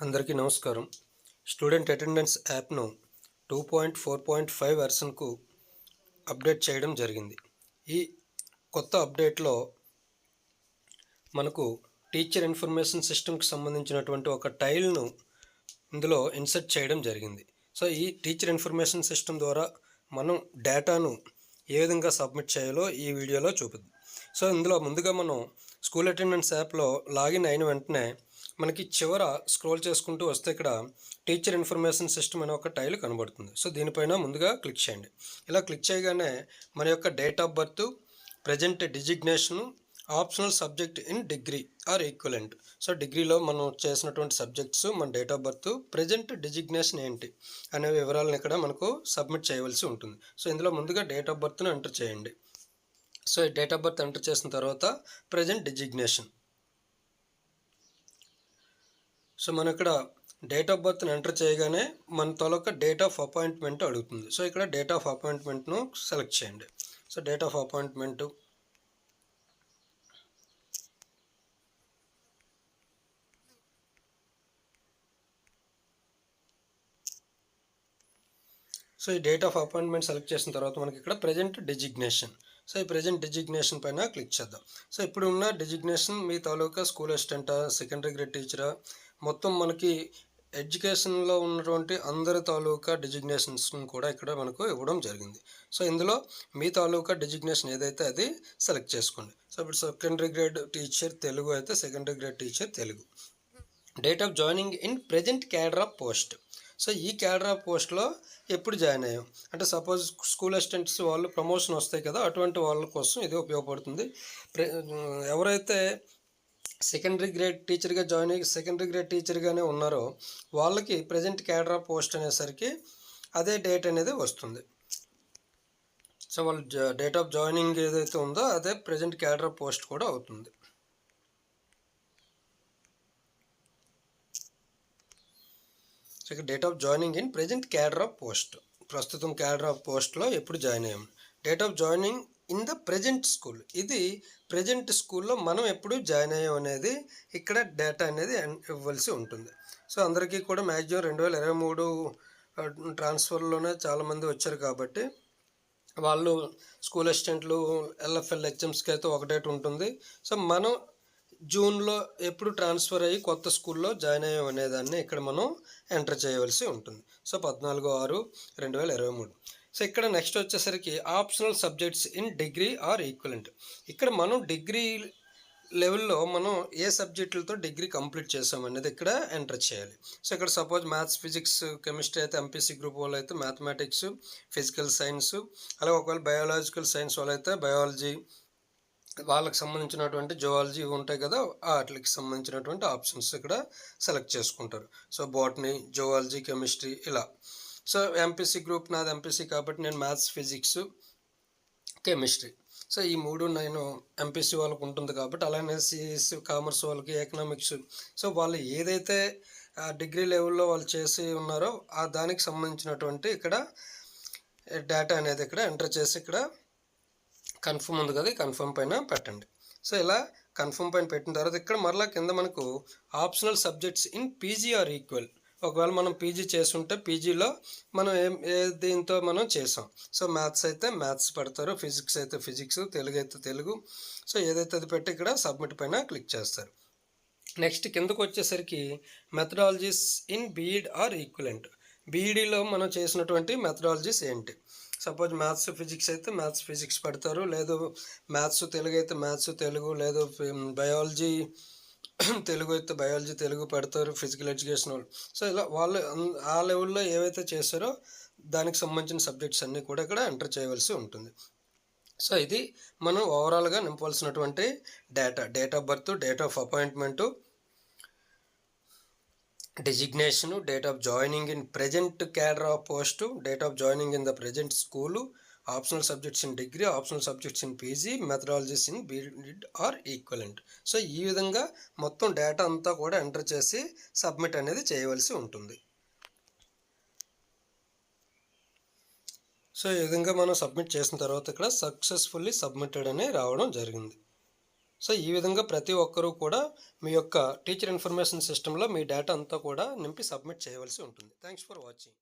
అందరికీ నమస్కారం. Student attendance యాప్ను two point four point five వెర్షన్కు update చేయడం జరిగింది. ఈ కొత్త అప్డేట్లో మనకు టీచర్ ఇన్ఫర్మేషన్ సిస్టమ్కి సంబంధించినటువంటి ఒక టైల్ను ఇందులో ఇన్సర్ట్ చేయడం జరిగింది. సో ఈ టీచర్ ఇన్ఫర్మేషన్ సిస్టమ్ ద్వారా మనం డేటాను ఏ విధంగా సబ్మిట్ చేయాలో ఈ వీడియోలో చూపిద్దాం. సో ఇందులో ముందుగా మనం స్కూల్ అటెండెన్స్ యాప్లో లాగిన్ అయిన వెంటనే మనకి చివర స్క్రోల్ చేసుకుంటూ వస్తే ఇక్కడ టీచర్ ఇన్ఫర్మేషన్ సిస్టమ్ అనే ఒక టైల్ కనబడుతుంది. సో దీనిపైన ముందుగా క్లిక్ చేయండి. ఇలా క్లిక్ చేయగానే మన యొక్క date of birth present designation optional subject in degree or equivalent. So డిగ్రీలో మనం చేసినటువంటి సబ్జెక్ట్స్ మన date of birth present designation ఏంటి అనే వివరాలను ఇక్కడ మనకు సబ్మిట్ చేయవలసి ఉంటుంది. సో ఇందులో ముందుగా డేట్ ఆఫ్ బర్త్ను ఎంటర్ చేయండి. సో ఈ డేట్ ఆఫ్ బర్త్ ఎంటర్ చేసిన తర్వాత ప్రజెంట్ డిజిగ్నేషన్. సో మన ఇక్కడ డేట్ ఆఫ్ బర్త్ని ఎంటర్ చేయగానే మన తాలూకా డేట్ ఆఫ్ అపాయింట్మెంట్ అడుగుతుంది. సో ఇక్కడ డేట్ ఆఫ్ అపాయింట్మెంట్ను సెలెక్ట్ చేయండి. So date of appointment so ఈ డేట్ ఆఫ్ అపాయింట్మెంట్ సెలెక్ట్ చేసిన తర్వాత మనకి ఇక్కడ ప్రజెంట్ డిజిగ్నేషన్ సో ఈ ప్రజెంట్ డిజిగ్నేషన్ పైన క్లిక్ చేద్దాం. సో ఇప్పుడు ఉన్న డిజిగ్నేషన్ మీ తాలూకా స్కూల్ అసిస్టెంటా సెకండరీ గ్రేడ్ టీచరా మొత్తం మనకి ఎడ్యుకేషన్లో ఉన్నటువంటి అందరి తాలూకా డిజిగ్నేషన్స్ను కూడా ఇక్కడ మనకు ఇవ్వడం జరిగింది. సో ఇందులో మీ తాలూకా డిజిగ్నేషన్ ఏదైతే అది సెలెక్ట్ చేసుకోండి. సో ఇప్పుడు సెకండరీ గ్రేడ్ టీచర్ తెలుగు అయితే secondary grade teacher Telugu. Date of joining in present cadre of post. So ఈ క్యాడర్ ఆఫ్ పోస్ట్లో ఎప్పుడు జాయిన్ అయ్యాం? అంటే సపోజ్ స్కూల్ అసిస్టెంట్స్ వాళ్ళు ప్రమోషన్ వస్తాయి కదా అటువంటి వాళ్ళ కోసం ఇది ఉపయోగపడుతుంది. ఎవరైతే సెకండరీ గ్రేడ్ టీచర్గా జాయిన్ అయ్యి సెకండరీ గ్రేడ్ టీచర్గానే ఉన్నారో వాళ్ళకి ప్రజెంట్ క్యాడర్ ఆఫ్ పోస్ట్ అనేసరికి అదే డేట్ అనేది వస్తుంది. సో వాళ్ళు డేట్ ఆఫ్ జాయినింగ్ ఏదైతే ఉందో అదే ప్రజెంట్ క్యాడర్ ఆఫ్ పోస్ట్ కూడా అవుతుంది. సో ఇక్కడ date of joining in present cadre of post. ప్రస్తుతం క్యాడర్ ఆఫ్ పోస్ట్లో ఎప్పుడు జాయిన్ అయ్యాము date of joining in the present school. ఇది ప్రజెంట్ స్కూల్లో మనం ఎప్పుడు జాయిన్ అయ్యాం అనేది ఇక్కడ డేటా అనేది ఇవ్వాల్సి ఉంటుంది. సో అందరికీ కూడా మ్యాక్సిమం రెండు వేల ఇరవై మూడు ట్రాన్స్ఫర్లోనే చాలామంది వచ్చారు కాబట్టి వాళ్ళు స్కూల్ అసిస్టెంట్లు ఎల్ఎఫ్ఎల్ ఎగ్జామ్స్కి అయితే ఒకటే ఉంటుంది. సో మనం జూన్లో ఎప్పుడు ట్రాన్స్ఫర్ అయ్యి కొత్త స్కూల్లో జాయిన్ అయ్యాం అనేదాన్ని ఇక్కడ మనం ఎంటర్ చేయవలసి ఉంటుంది. సో పద్నాలుగు ఆరు రెండు వేల ఇరవై మూడు. సో ఇక్కడ నెక్స్ట్ వచ్చేసరికి optional subjects in degree or equivalent ఇక్కడ మనం డిగ్రీ లెవెల్లో మనం ఏ సబ్జెక్టులతో డిగ్రీ కంప్లీట్ చేసాం అనేది ఇక్కడ ఎంటర్ చేయాలి. సో ఇక్కడ సపోజ్ మ్యాథ్స్ ఫిజిక్స్ కెమిస్ట్రీ అయితే ఎంపీసీ గ్రూప్ వాళ్ళు అయితే మ్యాథమెటిక్స్ ఫిజికల్ సైన్స్ అలాగే ఒకవేళ బయాలజికల్ సైన్స్ వాళ్ళు అయితే బయాలజీ వాళ్ళకి సంబంధించినటువంటి జువాలజీ ఉంటాయి కదా వాటికి సంబంధించినటువంటి ఆప్షన్స్ ఇక్కడ సెలెక్ట్ చేసుకుంటారు. సో బాటనీ జువాలజీ కెమిస్ట్రీ ఇలా. సో ఎంపీసీ గ్రూప్ నాది ఎంపీసీ కాబట్టి నేను మ్యాథ్స్ ఫిజిక్స్ కెమిస్ట్రీ సో ఈ మూడు నేను ఎంపీసీ వాళ్ళకు ఉంటుంది కాబట్టి అలానే సిఎస్ కామర్స్ వాళ్ళకి ఎకనామిక్స్ సో వాళ్ళు ఏదైతే డిగ్రీ లెవెల్లో వాళ్ళు చేసి ఉన్నారో ఆ దానికి సంబంధించినటువంటి ఇక్కడ డేటా అనేది ఇక్కడ ఎంటర్ చేసి ఇక్కడ కన్ఫర్మ్ ఉంది కదా కన్ఫర్మ్ పైన పెట్టండి. సో ఇలా కన్ఫర్మ్ పైన పెట్టిన తర్వాత ఇక్కడ మరలా కింద మనకు optional subjects in PG or equal ఒకవేళ మనం పీజీ చేస్తుంటే పీజీలో మనం ఏం ఏ దీంతో మనం చేసాం. సో మ్యాథ్స్ అయితే మ్యాథ్స్ పెడతారు ఫిజిక్స్ అయితే ఫిజిక్స్ తెలుగు అయితే తెలుగు. సో ఏదైతే అది పెట్టి ఇక్కడ సబ్మిట్ పైన క్లిక్ చేస్తారు. నెక్స్ట్ కిందకు వచ్చేసరికి methodologies in BEd or equivalent. బీఈడీలో మనం చేసినటువంటి మెథడాలజీస్ ఏంటి? సపోజ్ మ్యాథ్స్ ఫిజిక్స్ అయితే మ్యాథ్స్ ఫిజిక్స్ పెడతారు. లేదు మ్యాథ్స్ తెలుగు అయితే మ్యాథ్స్ తెలుగు. లేదు బయాలజీ తెలుగు అయితే బయాలజీ తెలుగు పెడతారు ఫిజికల్ ఎడ్యుకేషన్ వాళ్ళు. సో ఇలా వాళ్ళు ఆ లెవెల్లో ఏవైతే చేస్తారో దానికి సంబంధించిన సబ్జెక్ట్స్ అన్నీ కూడా ఇక్కడ ఎంటర్ చేయవలసి ఉంటుంది. సో ఇది మనం ఓవరాల్గా నింపవలసినటువంటి data date of birth date of appointment designation date of joining in present cadre of post date of joining in the present school optional subjects in degree optional subjects in PG methodologies in BEd or equivalent. So ఈ విధంగా మొత్తం data అంతా కూడా enter చేసి submit అనేది చేయవలసి ఉంటుంది. So ఈ విధంగా మనం సబ్మిట్ చేసిన తర్వాత ఇక్కడ సక్సెస్ఫుల్లీ సబ్మిటెడ్ అని రావడం జరిగింది. సో ఈ విధంగా ప్రతి ఒక్కరూ కూడా మీ యొక్క టీచర్ ఇన్ఫర్మేషన్ సిస్టంలో మీ డేటా అంతా కూడా నింపి సబ్మిట్ చేయవలసి ఉంటుంది. Thanks for watching.